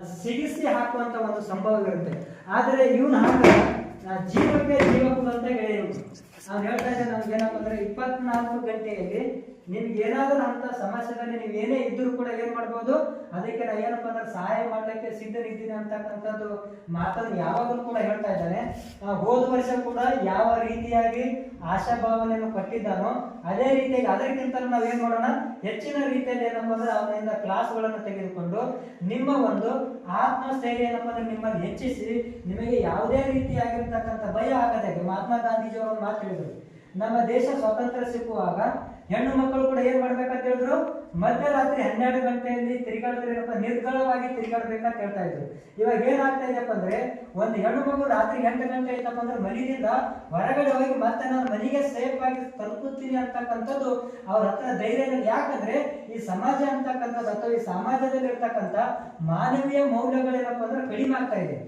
ಸಿಗಿಸಿ ಹಾಕುವಂತ ಒಂದು ಸಂಭವವಿರುತ್ತೆ. ಆದರೆ ಇವನು ಹಾಕ ಜೀವಕ್ಕೆ ಜೀವಕ್ಕೂ ಅಂತ ಹೇಳಿರು ನಾವು ಹೇಳ್ತಾ ಇದ್ದೆ ನಮ್ಗೆ ಏನಪ್ಪ ಇಪ್ಪತ್ನಾಲ್ಕು ಗಂಟೆಯಲ್ಲಿ ನಿಮ್ಗೆ ಏನಾದರೂ ಅಂತ ಸಮಸ್ಯೆದಲ್ಲಿ ನೀವು ಏನೇ ಇದ್ದರೂ ಕೂಡ ಏನ್ ಮಾಡ್ಬೋದು? ಅದಕ್ಕೆ ನಾ ಏನಪ್ಪ ಅಂದ್ರೆ ಸಹಾಯ ಮಾಡ್ಲಿಕ್ಕೆ ಸಿದ್ಧರಿದ್ದೀನಿ ಅಂತಕ್ಕಂಥದ್ದು ಮಾತನ್ನು ಯಾವಾಗಲೂ ಕೂಡ ಹೇಳ್ತಾ ಇದ್ದಾನೆ. ಹೋದ ವರ್ಷ ಕೂಡ ಯಾವ ರೀತಿಯಾಗಿ ಆಶಾಭಾವನೆಯನ್ನು ಕೊಟ್ಟಿದ್ದಾನೋ, ಅದೇ ರೀತಿಯಾಗಿ ಅದಕ್ಕಿಂತ ನಾವು ಏನ್ ಮಾಡೋಣ? ಹೆಚ್ಚಿನ ರೀತಿಯಲ್ಲಿ ಏನಪ್ಪ ಅಂದ್ರೆ ಅವನಿಂದ ಕ್ಲಾಸ್ಗಳನ್ನು ತೆಗೆದುಕೊಂಡು ನಿಮ್ಮ ಒಂದು ಆತ್ಮಸ್ಥೈರ್ಯ ಏನಪ್ಪ ಅಂದ್ರೆ ನಿಮ್ಮನ್ನು ಹೆಚ್ಚಿಸಿ, ನಿಮಗೆ ಯಾವುದೇ ರೀತಿಯಾಗಿರ್ತಕ್ಕಂಥ ಭಯ ಆಗದಾಗೆ ಮಹಾತ್ಮ ಗಾಂಧೀಜಿಯವರು ಒಂದು ಮಾತು ಹೇಳಿದ್ರು. ನಮ್ಮ ದೇಶ ಸ್ವಾತಂತ್ರ್ಯ ಸಿಕ್ಕುವಾಗ ಹೆಣ್ಣು ಮಕ್ಕಳು ಕೂಡ ಏನ್ ಮಾಡ್ಬೇಕಂತ ಹೇಳಿದ್ರು? ಮಧ್ಯರಾತ್ರಿ ಹನ್ನೆರಡು ಗಂಟೆಯಲ್ಲಿ ತಿರುಗಾಡಿದ್ರೆ ಏನಪ್ಪ ನಿರ್ಗಳವಾಗಿ ತಿರುಗಾಡ್ಬೇಕಂತ ಹೇಳ್ತಾ ಇದ್ರು. ಇವಾಗ ಏನಾಗ್ತಾ ಇದೆಯಪ್ಪ ಅಂದ್ರೆ, ಒಂದ್ ಹೆಣ್ಣು ಮಗು ರಾತ್ರಿ ಎಂಟು ಗಂಟೆ ಐತಪ್ಪ ಅಂದ್ರೆ ಮನೆಯಿಂದ ಹೊರಗಡೆ ಹೋಗಿ ಮತ್ತೆ ನಾನು ಮನೆಗೆ ಸೇಫ್ ಆಗಿ ತಲುಪುತ್ತೀನಿ ಅಂತಕ್ಕಂಥದ್ದು ಅವ್ರ ಹತ್ರ ಧೈರ್ಯ ಯಾಕಂದ್ರೆ ಈ ಸಮಾಜ ಅಂತಕ್ಕಂಥದ್ದು ಅಥವಾ ಈ ಸಮಾಜದಲ್ಲಿ ಇರ್ತಕ್ಕಂಥ ಮಾನವೀಯ ಮೌಲ್ಯಗಳೇನಪ್ಪ ಅಂದ್ರೆ ಕಡಿಮೆ ಆಗ್ತಾ ಇದೆ.